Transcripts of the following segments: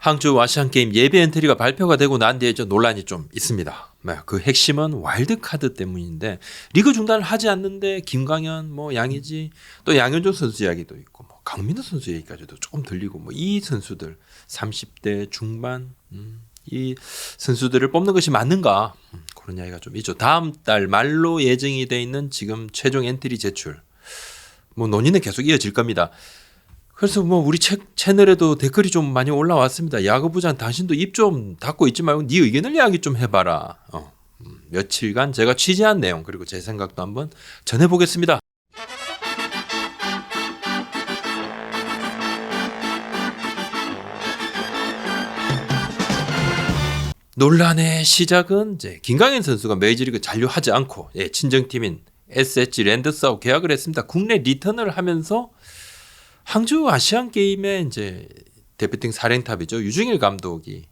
항주 아시안 게임 예비 엔트리가 발표가 되고 난 뒤에 좀 논란이 좀 있습니다. 네, 그 핵심은 와일드 카드 때문인데 리그 중단을 하지 않는데 김광현, 뭐 양의지, 또 양현종 선수 이야기도 있고 뭐 강민호 선수 얘기까지도 조금 들리고 뭐 이 선수들 30대 중반 음, 이 선수들을 뽑는 것이 맞는가 음, 그런 이야기가 좀 있죠. 다음 달 말로 예정이 돼 있는 지금 최종 엔트리 제출 뭐 논의는 계속 이어질 겁니다. 그래서 뭐 우리 채, 채널에도 댓글이 좀 많이 올라왔습니다. 야구부장 당신도 입 좀 닫고 있지 말고 네 의견을 이야기 좀 해봐라. 어, 음, 며칠간 제가 취재한 내용 그리고 제 생각도 한번 전해보겠습니다. 논란의 시작은 이제 김강현 선수가 메이저리그 잔류하지 않고 예, 친정팀인 SH 랜더스하고 계약을 했습니다. 국내 리턴을 하면서 항주 아시안 게임의 이제 대표팀 사령탑이죠 유중일 감독이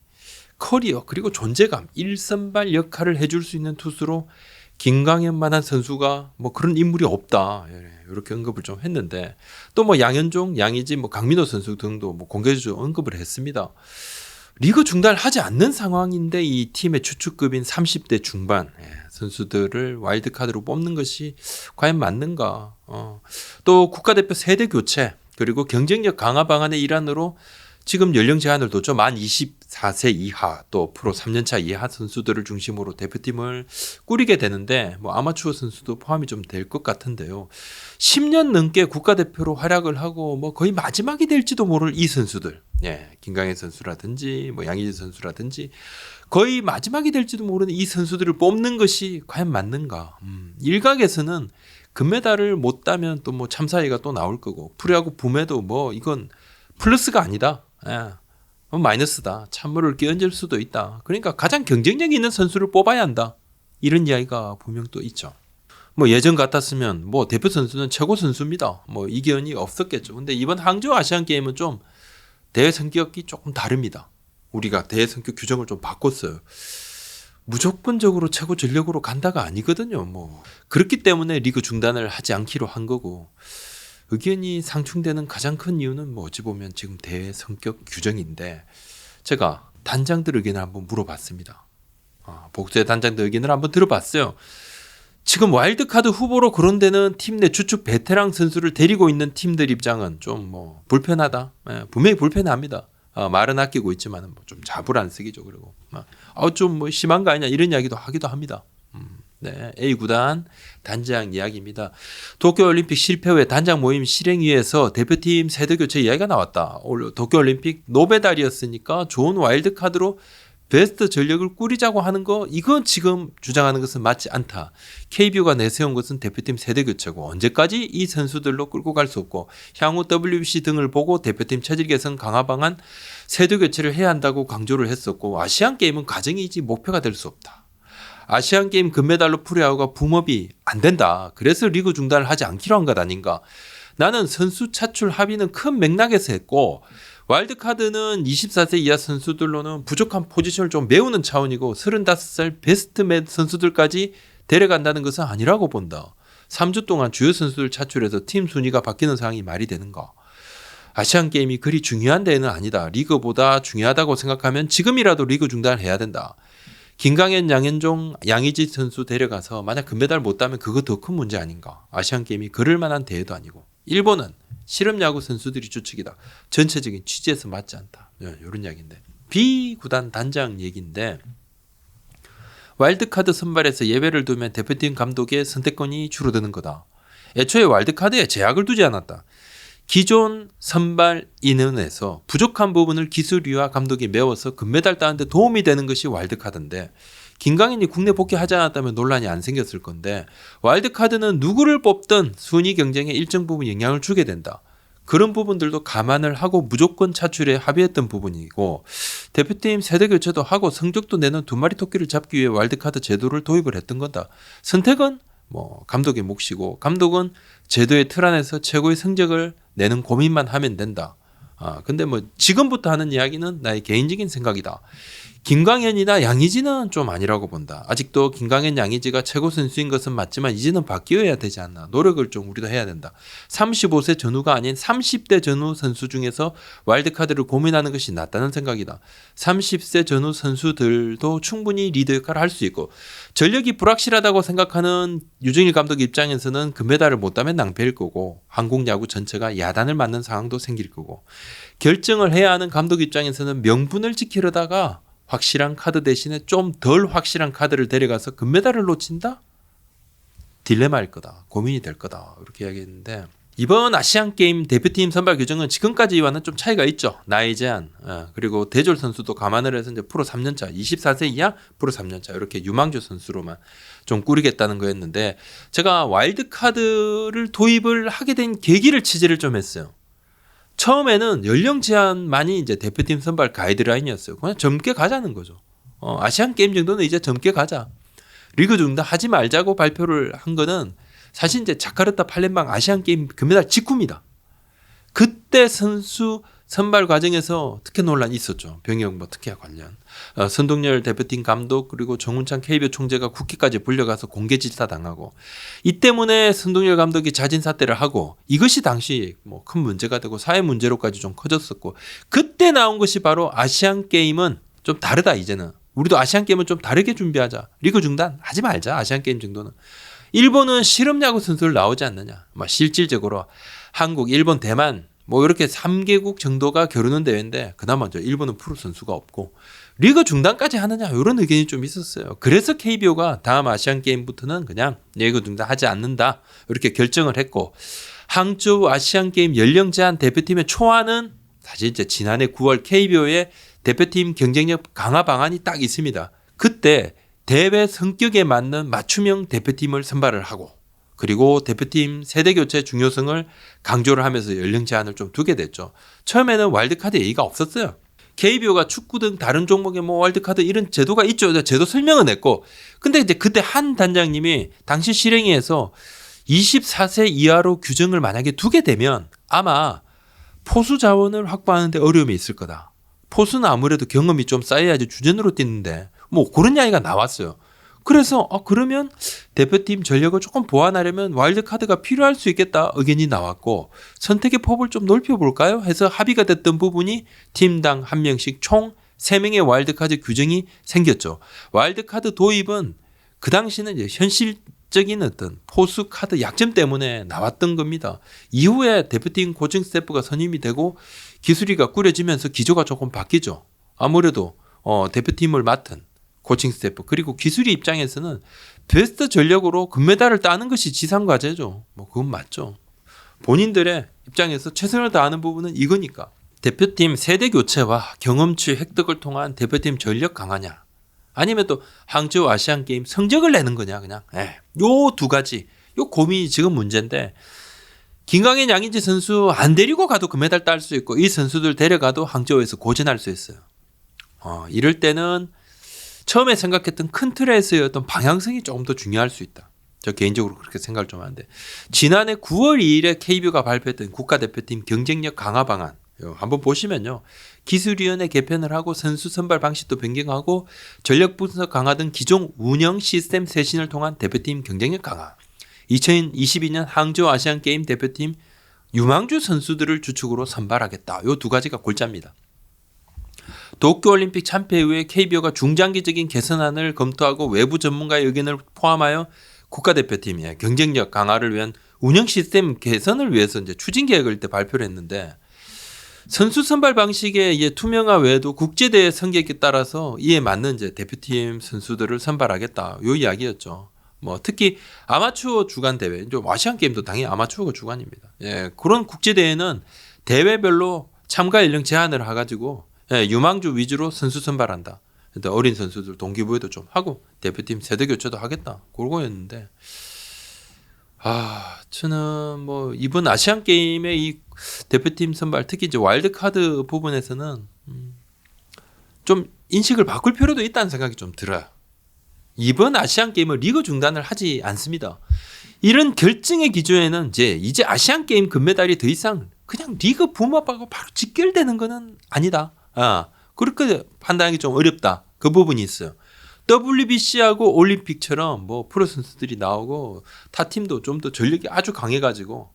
커리어 그리고 존재감 일선발 역할을 해줄 수 있는 투수로 김강현만한 선수가 뭐 그런 인물이 없다 이렇게 언급을 좀 했는데 또 뭐 양현종, 양의지, 뭐 강민호 선수 등도 뭐 공개적으로 언급을 했습니다. 리그 중단을 하지 않는 상황인데 이 팀의 추축급인 30대 중반 예, 선수들을 와일드카드로 뽑는 것이 과연 맞는가? 어. 또 국가대표 세대 교체 그리고 경쟁력 강화 방안의 일환으로 지금 연령 제한을 뒀죠. 만 24세 이하 또 프로 3년차 이하 선수들을 중심으로 대표팀을 꾸리게 되는데 뭐 아마추어 선수도 포함이 좀 될 것 같은데요. 10년 넘게 국가대표로 활약을 하고 뭐 거의 마지막이 될지도 모를 이 선수들. 예. 김강현 선수라든지 뭐 양희지 선수라든지 거의 마지막이 될지도 모르는 이 선수들을 뽑는 것이 과연 맞는가? 음, 일각에서는 금메달을 못 따면 또 뭐 참사위가 또 나올 거고 프로야구 붐에도 뭐 이건 플러스가 아니다. 예. 뭐 마이너스다. 찬물을 끼얹을 수도 있다. 그러니까 가장 경쟁력 있는 선수를 뽑아야 한다. 이런 이야기가 분명 또 있죠. 뭐 예전 같았으면 뭐 대표 선수는 최고 선수입니다. 뭐 이견이 없었겠죠. 근데 이번 항저 아시안 게임은 좀 대회 성격이 조금 다릅니다. 우리가 대회 성격 규정을 좀 바꿨어요. 무조건적으로 최고 전력으로 간다가 아니거든요. 뭐 그렇기 때문에 리그 중단을 하지 않기로 한 거고 의견이 상충되는 가장 큰 이유는 뭐 어찌 보면 지금 대회 성격 규정인데 제가 단장들 의견을 한번 물어봤습니다. 아, 복수의 단장들 의견을 한번 들어봤어요. 지금 와일드카드 후보로 거론되는 팀 내 주축 베테랑 선수를 데리고 있는 팀들 입장은 좀 뭐 불편하다. 예, 분명히 불편합니다. 어, 말은 아끼고 있지만 뭐좀 잡을 안 쓰기죠. 그리고 어, 좀뭐 심한 거 아니냐 이런 이야기도 하기도 합니다. 음, 네, A 구단 단장 이야기입니다. 도쿄올림픽 실패 후에 단장 모임 실행위에서 대표팀 세대 교체 이야기가 나왔다. 도쿄올림픽 노베달이었으니까 좋은 와일드 카드로 베스트 전력을 꾸리자고 하는 거 이건 지금 주장하는 것은 맞지 않다. KBO가 내세운 것은 대표팀 세대 교체고 언제까지 이 선수들로 끌고 갈 수 없고 향후 WBC 등을 보고 대표팀 체질 개선 강화 방안 세대 교체를 해야 한다고 강조를 했었고 아시안 게임은 가정이지 목표가 될 수 없다. 아시안 게임 금메달로 프리아우가 붐업이 안 된다. 그래서 리그 중단을 하지 않기로 한 것 아닌가. 나는 선수 차출 합의는 큰 맥락에서 했고 와일드카드는 24세 이하 선수들로는 부족한 포지션을 좀 메우는 차원이고 35살 베스트맨 선수들까지 데려간다는 것은 아니라고 본다. 3주 동안 주요 선수들 차출해서 팀 순위가 바뀌는 상황이 말이 되는가. 아시안 게임이 그리 중요한 데는 아니다. 리그보다 중요하다고 생각하면 지금이라도 리그 중단을 해야 된다. 김강현, 양현종, 양의지 선수 데려가서 만약 금메달 못 따면 그거 더 큰 문제 아닌가. 아시안 게임이 그럴 만한 대회도 아니고. 일본은 실업 야구 선수들이 주축이다. 전체적인 취지에서 맞지 않다. 이런 예, 이야기인데 B 구단 단장 얘기인데 와일드카드 선발에서 예외를 두면 대표팀 감독의 선택권이 줄어드는 거다. 애초에 와일드카드에 제약을 두지 않았다. 기존 선발 인원에서 부족한 부분을 기술위와 감독이 메워서 금메달 따는데 도움이 되는 것이 와일드카드인데 김강인이 국내 복귀하지 않았다면 논란이 안 생겼을 건데 와일드카드는 누구를 뽑든 순위 경쟁에 일정 부분 영향을 주게 된다. 그런 부분들도 감안을 하고 무조건 차출에 합의했던 부분이고 대표팀 세대 교체도 하고 성적도 내는 두 마리 토끼를 잡기 위해 와일드카드 제도를 도입을 했던 거다. 선택은 뭐 감독의 몫이고 감독은 제도의 틀 안에서 최고의 성적을 내는 고민만 하면 된다. 아 근데 뭐 지금부터 하는 이야기는 나의 개인적인 생각이다. 김광현이나 양의지는 좀 아니라고 본다. 아직도 김광현, 양의지가 최고 선수인 것은 맞지만 이제는 바뀌어야 되지 않나. 노력을 좀 우리도 해야 된다. 35세 전후가 아닌 30대 전후 선수 중에서 와일드카드를 고민하는 것이 낫다는 생각이다. 30세 전후 선수들도 충분히 리더 역할을 할 수 있고 전력이 불확실하다고 생각하는 유정일 감독 입장에서는 금메달을 못 따면 낭패일 거고 한국 야구 전체가 야단을 맞는 상황도 생길 거고 결정을 해야 하는 감독 입장에서는 명분을 지키려다가 확실한 카드 대신에 좀 덜 확실한 카드를 데려가서 금메달을 놓친다? 딜레마일 거다. 고민이 될 거다. 이렇게 이야기했는데 이번 아시안 게임 대표팀 선발 규정은 지금까지와는 좀 차이가 있죠. 나이 제한 어, 그리고 대졸 선수도 감안을 해서 이제 프로 3년차, 24세 이하 프로 3년차 이렇게 유망주 선수로만 좀 꾸리겠다는 거였는데 제가 와일드 카드를 도입을 하게 된 계기를 취재를 좀 했어요. 처음에는 연령 제한만이 이제 대표팀 선발 가이드라인이었어요. 그냥 젊게 가자는 거죠. 어, 아시안 게임 정도는 이제 젊게 가자. 리그 중단 하지 말자고 발표를 한 거는 사실 이제 자카르타 팔렘방 아시안 게임 금메달 직후입니다. 그때 선수 선발 과정에서 특혜 논란이 있었죠. 병역 뭐 특혜 관련. 어, 선동열 대표팀 감독 그리고 정운찬 KBO 총재가 국회까지 불려가서 공개 질타 당하고 이 때문에 선동열 감독이 자진 사퇴를 하고 이것이 당시 뭐 큰 문제가 되고 사회 문제로까지 좀 커졌었고 그때 나온 것이 바로 아시안 게임은 좀 다르다 이제는 우리도 아시안 게임은 좀 다르게 준비하자 리그 중단 하지 말자 아시안 게임 정도는 일본은 실업 야구 선수를 나오지 않느냐 뭐 실질적으로 한국 일본 대만 뭐 이렇게 3개국 정도가 겨루는 대회인데 그나마 저 일본은 프로 선수가 없고 리그 중단까지 하느냐 이런 의견이 좀 있었어요. 그래서 KBO가 다음 아시안 게임부터는 그냥 리그 중단하지 않는다 이렇게 결정을 했고 항저우 아시안 게임 연령 제한 대표팀의 초안은 사실 이제 지난해 9월 KBO의 대표팀 경쟁력 강화 방안이 딱 있습니다. 그때 대회 성격에 맞는 맞춤형 대표팀을 선발을 하고 그리고 대표팀 세대 교체 중요성을 강조를 하면서 연령 제한을 좀 두게 됐죠. 처음에는 와일드카드 얘기가 없었어요. KBO가 축구 등 다른 종목에 뭐 와일드카드 이런 제도가 있죠. 제도 설명은 했고. 근데 이제 그때 한 단장님이 당시 실행위에서 24세 이하로 규정을 만약에 두게 되면 아마 포수 자원을 확보하는데 어려움이 있을 거다. 포수는 아무래도 경험이 좀 쌓여야지 주전으로 뛰는데 뭐 그런 이야기가 나왔어요. 그래서 어 그러면 대표팀 전력을 조금 보완하려면 와일드 카드가 필요할 수 있겠다 의견이 나왔고 선택의 폭을 좀 넓혀 볼까요? 해서 합의가 됐던 부분이 팀당 한 명씩 총 3명의 와일드 카드 규정이 생겼죠. 와일드 카드 도입은 그 당시는 이제 현실 적인 어떤 포수 카드 약점 때문에 나왔던 겁니다. 이후에 대표팀 코칭 스태프가 선임이 되고 기술이가 꾸려지면서 기조가 조금 바뀌죠. 아무래도 어, 대표팀을 맡은 코칭 스태프 그리고 기술이 입장에서는 베스트 전력으로 금메달을 따는 것이 지상 과제죠. 뭐 그건 맞죠. 본인들의 입장에서 최선을 다하는 부분은 이거니까 대표팀 세대 교체와 경험치 획득을 통한 대표팀 전력 강화냐 아니면 또 항저우 아시안 게임 성적을 내는 거냐 그냥 예. 요두 가지 요 고민이 지금 문제인데 김강현 양인지 선수 안 데리고 가도 금메달 딸 수 있고 이 선수들 데려가도 항저우에서 고전할 수 있어요. 어, 이럴 때는 처음에 생각했던 큰 틀에서의 어떤 방향성이 조금 더 중요할 수 있다. 저 개인적으로 그렇게 생각을 좀 하는데 지난해 9월 2일에 KBO가 발표했던 국가대표팀 경쟁력 강화 방안 한번 보시면요. 기술위원회 개편을 하고 선수 선발 방식도 변경하고 전력 분석 강화 등 기존 운영 시스템 쇄신을 통한 대표팀 경쟁력 강화. 2022년 항저우 아시안 게임 대표팀 유망주 선수들을 주축으로 선발하겠다. 요 두 가지가 골자입니다. 도쿄올림픽 참패 이후에 KBO가 중장기적인 개선안을 검토하고 외부 전문가의 의견을 포함하여 국가대표팀의 경쟁력 강화를 위한 운영 시스템 개선을 위해서 이제 추진 계획을 이때 발표를 했는데 선수 선발 방식의 이제 투명화 외에도 국제대회 성격에 따라서 이에 맞는 이제 대표팀 선수들을 선발하겠다. 요 이야기였죠. 뭐 특히 아마추어 주간 대회, 이제 아시안 게임도 당연히 아마추어가 주관입니다. 예, 그런 국제 대회는 대회별로 참가 연령 제한을 해가지고 예, 유망주 위주로 선수 선발한다. 근데 어린 선수들 동기부여도 좀 하고 대표팀 세대 교체도 하겠다. 그거였는데 아 저는 뭐 이번 아시안 게임의 이 대표팀 선발 특히 이제 와일드 카드 부분에서는 음, 좀 인식을 바꿀 필요도 있다는 생각이 좀 들어요. 이번 아시안 게임을 리그 중단을 하지 않습니다. 이런 결정의 기조에는 이제 이제 아시안 게임 금메달이 더 이상 그냥 리그 붐업하고 바로 직결되는 거는 아니다. 아, 그렇게 판단하기 좀 어렵다. 그 부분이 있어요. WBC하고 올림픽처럼 뭐 프로 선수들이 나오고 타 팀도 좀 더 전력이 아주 강해가지고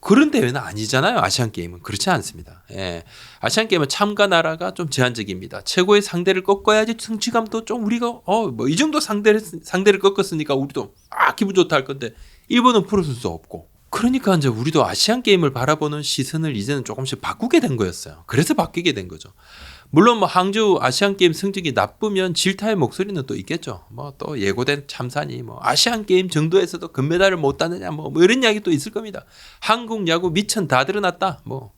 그런 대회는 아니잖아요. 아시안 게임은 그렇지 않습니다. 예. 아시안 게임은 참가 나라가 좀 제한적입니다. 최고의 상대를 꺾어야지 성취감도 좀 우리가 어 뭐 이 정도 상대를 상대를 꺾었으니까 우리도 아 기분 좋다 할 건데 일본은 프로 선수 없고 그러니까 이제 우리도 아시안 게임을 바라보는 시선을 이제는 조금씩 바꾸게 된 거였어요. 그래서 바뀌게 된 거죠. 물론 뭐 항주 아시안 게임 성적이 나쁘면 질타의 목소리는 또 있겠죠. 뭐 또 예고된 참사니 뭐 아시안 게임 정도에서도 금메달을 못 따느냐 뭐, 뭐 이런 이야기 또 있을 겁니다. 한국 야구 미천 다 드러났다. 뭐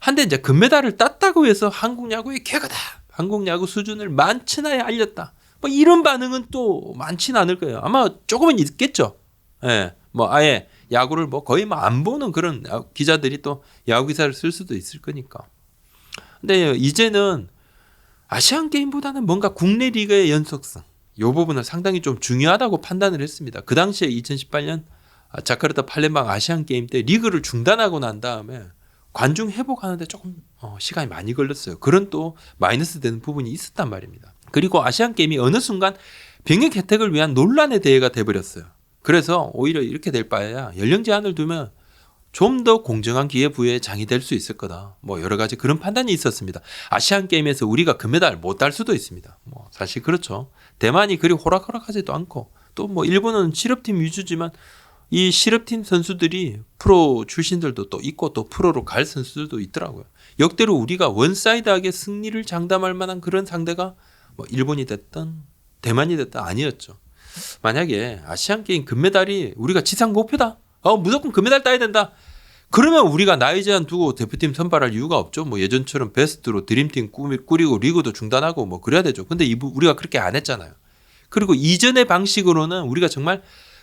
한데 이제 금메달을 땄다고 해서 한국 야구의 개가다. 한국 야구 수준을 만천하에 알렸다. 뭐 이런 반응은 또 많지는 않을 거예요. 아마 조금은 있겠죠. 예. 뭐 아예 야구를 뭐 거의 뭐 안 보는 그런 기자들이 또 야구 기사를 쓸 수도 있을 거니까. 근데 이제는 아시안 게임보다는 뭔가 국내 리그의 연속성 요 부분을 상당히 좀 중요하다고 판단을 했습니다. 그 당시에 2018년 자카르타 팔렘방 아시안 게임 때 리그를 중단하고 난 다음에 관중 회복하는데 조금 어, 시간이 많이 걸렸어요. 그런 또 마이너스 되는 부분이 있었단 말입니다. 그리고 아시안 게임이 어느 순간 병역 혜택을 위한 논란의 대회가 돼버렸어요. 그래서 오히려 이렇게 될 바에야 연령 제한을 두면 좀 더 공정한 기회 부여에 장이 될 수 있을 거다. 뭐 여러 가지 그런 판단이 있었습니다. 아시안 게임에서 우리가 금메달 못 딸 수도 있습니다. 뭐 사실 그렇죠. 대만이 그리 호락호락하지도 않고 또 뭐 일본은 실업팀 위주지만 이 실업팀 선수들이 프로 출신들도 또 있고 또 프로로 갈 선수들도 있더라고요. 역대로 우리가 원사이드하게 승리를 장담할 만한 그런 상대가 뭐 일본이 됐든 대만이 됐든 아니었죠. 만약에 아시안 게임 금메달이 우리가 지상 목표다. 어 무조건 금메달 따야 된다. 그러면 우리가 나이 제한 두고 대표팀 선발할 이유가 없죠. 뭐 예전처럼 베스트로 드림팀 꾸리고 리그도 중단하고 뭐 그래야 되죠. 근데 이 부- 우리가 그렇게 안 했잖아요. 그리고 이전의 방식으로는 우리가 정말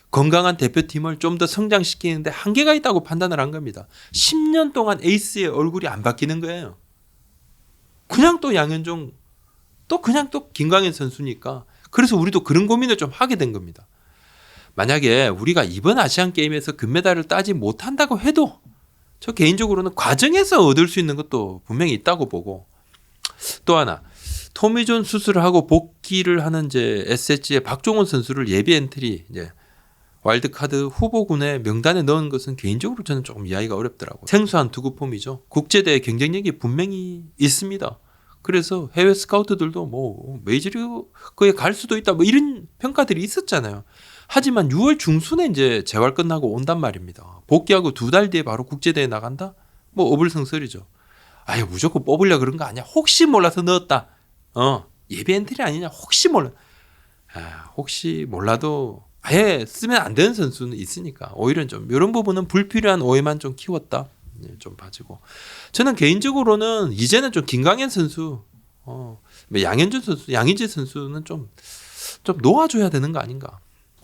건강한 대표팀을 좀 더 성장시키는데 한계가 있다고 판단을 한 겁니다. 10년 동안 에이스의 얼굴이 안 바뀌는 거예요. 그냥 또 양현종 또 그냥 또 김광현 선수니까 그래서 우리도 그런 고민을 좀 하게 된 겁니다. 만약에 우리가 이번 아시안 게임에서 금메달을 따지 못한다고 해도 저 개인적으로는 과정에서 얻을 수 있는 것도 분명히 있다고 보고 또 하나 토미존 수술을 하고 복귀를 하는 이제 SH의 박종원 선수를 예비 엔트리 이제 와일드카드 후보군의 명단에 넣은 것은 개인적으로 저는 조금 이해하기가 어렵더라고요. 생소한 투구폼이죠. 국제대회 경쟁력이 분명히 있습니다. 그래서 해외 스카우트들도 뭐 메이저리그에 갈 수도 있다 뭐 이런 평가들이 있었잖아요. 하지만 6월 중순에 이제 재활 끝나고 온단 말입니다. 복귀하고 두 달 뒤에 바로 국제대회 나간다? 뭐 어불성설이죠. 아유 무조건 뽑으려 그런 거 아니야. 혹시 몰라서 넣었다. 어 예비 엔트리 아니냐. 혹시 몰라. 아, 혹시 몰라도 아예 쓰면 안 되는 선수는 있으니까 오히려 좀 이런 부분은 불필요한 오해만 좀 키웠다. 네, 좀 봐주고 저는 개인적으로는 이제는 좀 김강현 선수, 어, 뭐 양현준 선수, 양희지 선수는 좀좀 놓아줘야 되는 거 아닌가.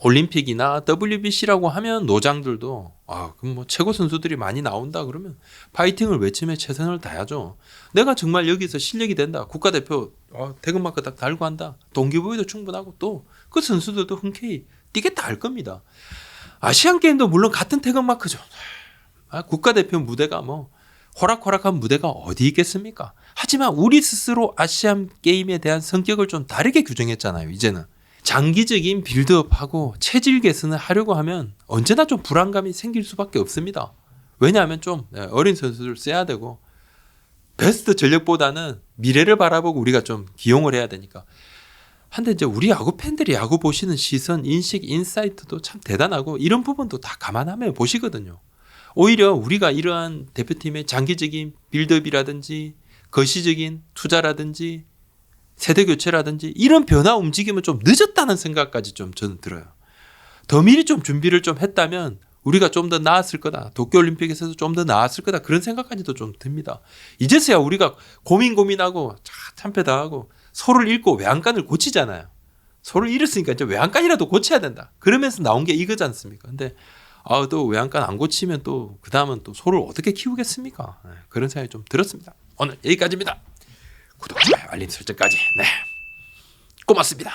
올림픽이나 WBC라고 하면 노장들도 아 그럼 뭐 최고 선수들이 많이 나온다 그러면 파이팅을 외치며 최선을 다하죠. 내가 정말 여기서 실력이 된다. 국가대표 어, 대금마크 딱 달고 한다. 동기부여도 충분하고 또 그 선수들도 흔쾌히 뛰겠다 할 겁니다. 아시안 게임도 물론 같은 태극마크죠. 아, 국가대표 무대가 뭐 호락호락한 무대가 어디 있겠습니까? 하지만 우리 스스로 아시안 게임에 대한 성격을 좀 다르게 규정했잖아요. 이제는 장기적인 빌드업하고 체질 개선을 하려고 하면 언제나 좀 불안감이 생길 수밖에 없습니다. 왜냐하면 좀 네, 어린 선수들 써야 되고 베스트 전력보다는 미래를 바라보고 우리가 좀 기용을 해야 되니까. 한데 이제 우리 야구 팬들이 야구 보시는 시선, 인식, 인사이트도 참 대단하고 이런 부분도 다 감안하며 보시거든요. 오히려 우리가 이러한 대표팀의 장기적인 빌드업이라든지 거시적인 투자라든지 세대 교체라든지 이런 변화 움직임은 좀 늦었다는 생각까지 좀 저는 들어요. 더 미리 좀 준비를 좀 했다면 우리가 좀 더 나았을 거다. 도쿄올림픽에서도 좀 더 나았을 거다. 그런 생각까지도 좀 듭니다. 이제서야 우리가 고민 고민하고 참패당하고 소를 잃고 외양간을 고치잖아요. 소를 잃었으니까 이제 외양간이라도 고쳐야 된다. 그러면서 나온 게 이거지 않습니까? 근데 아, 또 외양간 안 고치면 또 그 다음은 또 소를 어떻게 키우겠습니까? 네, 그런 생각이 좀 들었습니다. 오늘 여기까지입니다. 구독, 알림 설정까지. 네. 고맙습니다.